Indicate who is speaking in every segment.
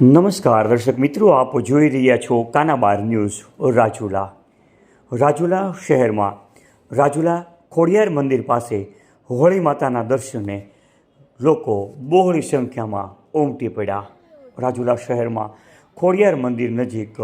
Speaker 1: નમસ્કાર, દર્શક મિત્રો, આપ જોઈ રહ્યા છો કાનાબાર ન્યૂઝ રાજુલા. રાજુલા શહેરમાં, રાજુલા ખોડિયાર મંદિર પાસે હોળી માતાના દર્શને લોકો બહોળી સંખ્યામાં ઉમટી પડ્યા. રાજુલા શહેરમાં ખોડિયાર મંદિર નજીક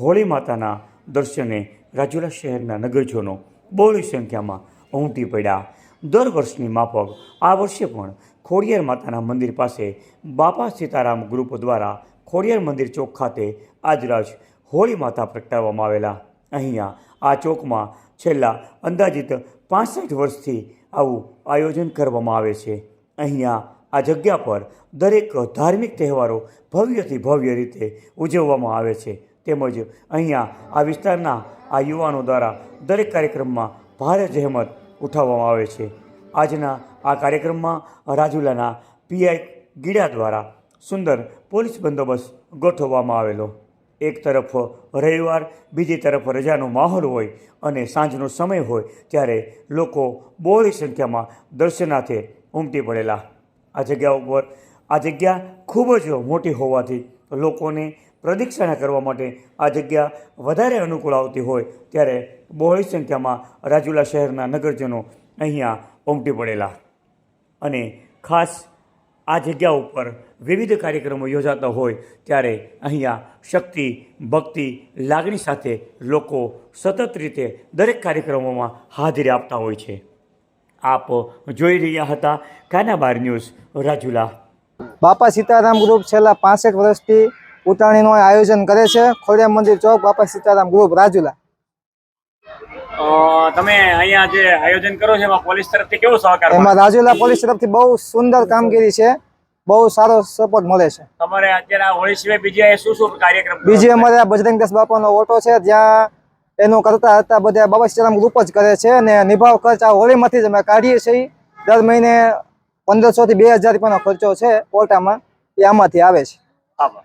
Speaker 1: હોળી માતાના દર્શને રાજુલા શહેરના નગરજનો બહોળી સંખ્યામાં ઉમટી પડ્યા. દર વર્ષની માફક આ વર્ષે પણ ખોડિયાર માતાના મંદિર પાસે બાપા સીતારામ ગ્રુપ દ્વારા ખોડિયાર મંદિર ચોક ખાતે આજરાજ હોળી માતા પ્રગટાવવામાં આવેલા. અહીંયા આ ચોકમાં છેલ્લા અંદાજિત પાસઠ વર્ષથી આવું આયોજન કરવામાં આવે છે. અહીંયા આ જગ્યા પર દરેક ધાર્મિક તહેવારો ભવ્યથી ભવ્ય રીતે ઉજવવામાં આવે છે. તેમજ અહીંયા આ વિસ્તારના આ યુવાનો દ્વારા દરેક કાર્યક્રમમાં ભારે જહેમત ઉઠાવવામાં આવે છે. આજના આ કાર્યક્રમમાં રાજુલાના પીઆઈ ગીડા દ્વારા સુંદર પોલીસ બંદોબસ્ત ગોઠવવામાં આવેલો. એક તરફ રવિવાર, બીજી તરફ રજાનો માહોલ હોય અને સાંજનો સમય હોય ત્યારે લોકો બહોળી સંખ્યામાં દર્શનાર્થે ઉમટી પડેલા. આ જગ્યા ઉપર આ જગ્યા ખૂબ જ મોટી હોવાથી લોકોને પ્રદક્ષિણા કરવા માટે આ જગ્યા વધારે અનુકૂળ આવતી હોય ત્યારે બહોળી સંખ્યામાં રાજુલા શહેરના નગરજનો અહીંયા ઉમટી પડેલા. અને ખાસ આ જગ્યા ઉપર વિવિધ કાર્યક્રમો યોજાતા હોય ત્યારે અહીંયા શક્તિ, ભક્તિ, લાગણી સાથે લોકો સતત રીતે દરેક કાર્યક્રમોમાં હાજરી આપતા હોય છે. આપ જોઈ રહ્યા હતા કાના બાર ન્યૂઝ રાજુલા.
Speaker 2: બાપા સીતારામ ગ્રુપ છેલ્લા પાસઠ વર્ષથી ઉતાણીનું આયોજન કરે છે. ખોડિયા મંદિર ચોક બાપા સીતારામ ગ્રુપ રાજુલા.
Speaker 1: તમે અહીંયા જે આયોજન કરો છો એમાં પોલીસ તરફથી કેવો સહકાર
Speaker 2: એમાં રાજુલા પોલીસ તરફથી બહુ સુંદર કામગીરી છે. બહુ સારો સપોર્ટ મળે છે.
Speaker 1: તમારે અત્યારે આ હોળી સિવાય બીજા શું શું કાર્યક્રમ
Speaker 2: બીજી અમારે આ બજરંગદાસ બાપાનો ઓટો છે. જ્યાં એનું કરતા હતા બધા બાબા સીતારામ ગ્રુપ જ કરે છે અને નિભાવ ખર્ચ આ હોળીમાંથી જ અમે કાઢીએ છીએ. દર મહિને પંદરસો થી બે હજાર રૂપિયાનો ખર્ચો છે ઓટામાં એ આમાંથી આવે છે.
Speaker 1: આભાર